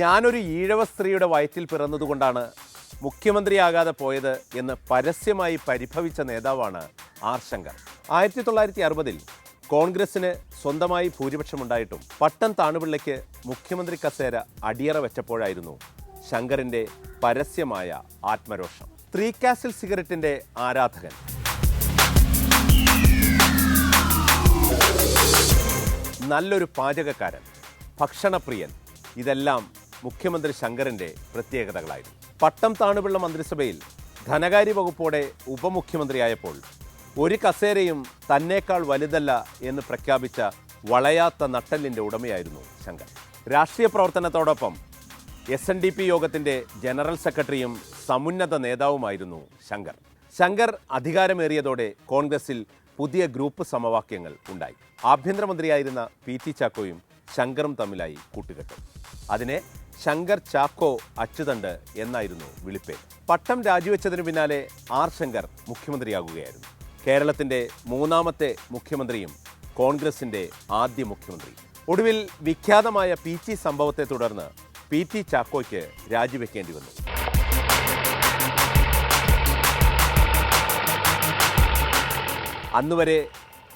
ഞാനൊരു ഈഴവ സ്ത്രീയുടെ വയറ്റിൽ പിറന്നതുകൊണ്ടാണ് മുഖ്യമന്ത്രിയാകാതെ പോയത് എന്ന് പരസ്യമായി പരിഭവിച്ച നേതാവാണ് ആർ ശങ്കർ. ആയിരത്തി തൊള്ളായിരത്തി അറുപതിൽ കോൺഗ്രസിന് സ്വന്തമായി ഭൂരിപക്ഷമുണ്ടായിട്ടും പട്ടം താണുപിള്ളയ്ക്ക് മുഖ്യമന്ത്രി കസേര അടിയറ വെച്ചപ്പോഴായിരുന്നു ശങ്കറിന്റെ പരസ്യമായ ആത്മരോഷം. Three castle സിഗരറ്റിന്റെ ആരാധകൻ. നല്ലൊരു പാചകക്കാരൻ ഭക്ഷണപ്രിയൻ. ഇതെല്ലാം മുഖ്യമന്ത്രി ശങ്കരന്റെ പ്രത്യേകതകളായിരുന്നു. പട്ടം താണുപിള്ള മന്ത്രിസഭയിൽ ധനകാര്യ വകുപ്പോടെ ഉപമുഖ്യമന്ത്രിയായപ്പോൾ ഒരു കസേരയും തന്നേക്കാൾ വലുതല്ല എന്ന് പ്രഖ്യാപിച്ച വളയാത്ത നട്ടലിന്റെ ഉടമയായിരുന്നു ശങ്കർ രാഷ്ട്രീയ പ്രവർത്തനത്തോടൊപ്പം എസ് എൻ ഡി പി യോഗത്തിന്റെ ജനറൽ സെക്രട്ടറിയും സമുന്നത നേതാവുമായിരുന്നു ശങ്കർ. ശങ്കർ അധികാരമേറിയതോടെ കോൺഗ്രസിൽ പുതിയ ഗ്രൂപ്പ് സമവാക്യങ്ങൾ ഉണ്ടായി. ആഭ്യന്തരമന്ത്രിയായിരുന്ന പി ടി ചാക്കോയും ശങ്കറും തമ്മിലായി കൂട്ടുകെട്ടും. അതിനെ ശങ്കർ ചാക്കോ അച്ചുതണ്ട് എന്നായിരുന്നു വിളിപ്പേര്. പട്ടം രാജിവെച്ചതിന് പിന്നാലെ ആർ ശങ്കർ മുഖ്യമന്ത്രിയാകുകയായിരുന്നു. കേരളത്തിന്റെ മൂന്നാമത്തെ മുഖ്യമന്ത്രിയും കോൺഗ്രസിന്റെ ആദ്യ മുഖ്യമന്ത്രി. ഒടുവിൽ വിഖ്യാതമായ പി ടി സംഭവത്തെ തുടർന്ന് പി ടി ചാക്കോയ്ക്ക് രാജിവെക്കേണ്ടി വന്നു. അന്നുവരെ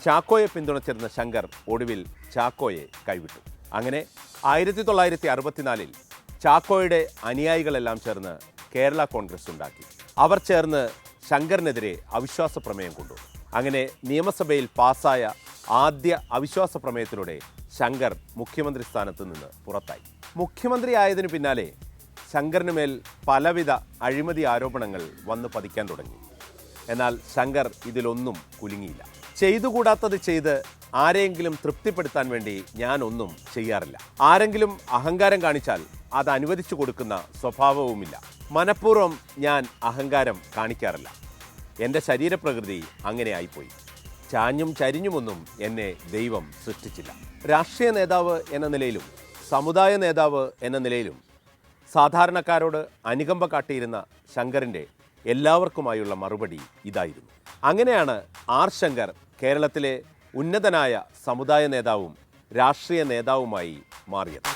ചാക്കോയെ പിന്തുണച്ചിരുന്ന ശങ്കർ ഒടുവിൽ ചാക്കോയെ കൈവിട്ടു. അങ്ങനെ ആയിരത്തി തൊള്ളായിരത്തി അറുപത്തിനാലിൽ ചാക്കോയുടെ അനുയായികളെല്ലാം ചേർന്ന് കേരള കോൺഗ്രസ് ഉണ്ടാക്കി. അവർ ചേർന്ന് ശങ്കറിനെതിരെ അവിശ്വാസ പ്രമേയം കൊണ്ടുവന്നു അങ്ങനെ നിയമസഭയിൽ പാസായ ആദ്യ അവിശ്വാസ പ്രമേയത്തിലൂടെ ശങ്കർ മുഖ്യമന്ത്രി സ്ഥാനത്ത് നിന്ന് പുറത്തായി. മുഖ്യമന്ത്രി ആയതിനു പിന്നാലെ ശങ്കറിന് മേൽ പലവിധ അഴിമതി ആരോപണങ്ങൾ വന്നു പതിക്കാൻ തുടങ്ങി. എന്നാൽ ശങ്കർ ഇതിലൊന്നും കുലുങ്ങിയില്ല. ചെയ്തുകൂടാത്തത് ചെയ്ത് ആരെയെങ്കിലും തൃപ്തിപ്പെടുത്താൻ വേണ്ടി ഞാൻ ഒന്നും ചെയ്യാറില്ല. ആരെങ്കിലും അഹങ്കാരം കാണിച്ചാൽ അത് അനുവദിച്ചു കൊടുക്കുന്ന സ്വഭാവവുമില്ല. മനഃപൂർവം ഞാൻ അഹങ്കാരം കാണിക്കാറില്ല. എന്റെ ശരീരപ്രകൃതി അങ്ങനെ ആയിപ്പോയി ചാഞ്ഞും ചരിഞ്ഞുമൊന്നും എന്നെ ദൈവം സൃഷ്ടിച്ചില്ല. രാഷ്ട്രീയ നേതാവ് എന്ന നിലയിലും സമുദായ നേതാവ് എന്ന നിലയിലും സാധാരണക്കാരോട് അനുകമ്പ കാട്ടിയിരുന്ന ശങ്കറിന്റെ എല്ലാവർക്കുമായുള്ള മറുപടി ഇതായിരുന്നു. അങ്ങനെയാണ് ആർ ശങ്കർ കേരളത്തിലെ ഉന്നതനായ സമുദായ നേതാവും രാഷ്ട്രീയ നേതാവുമായി മാറിയത്.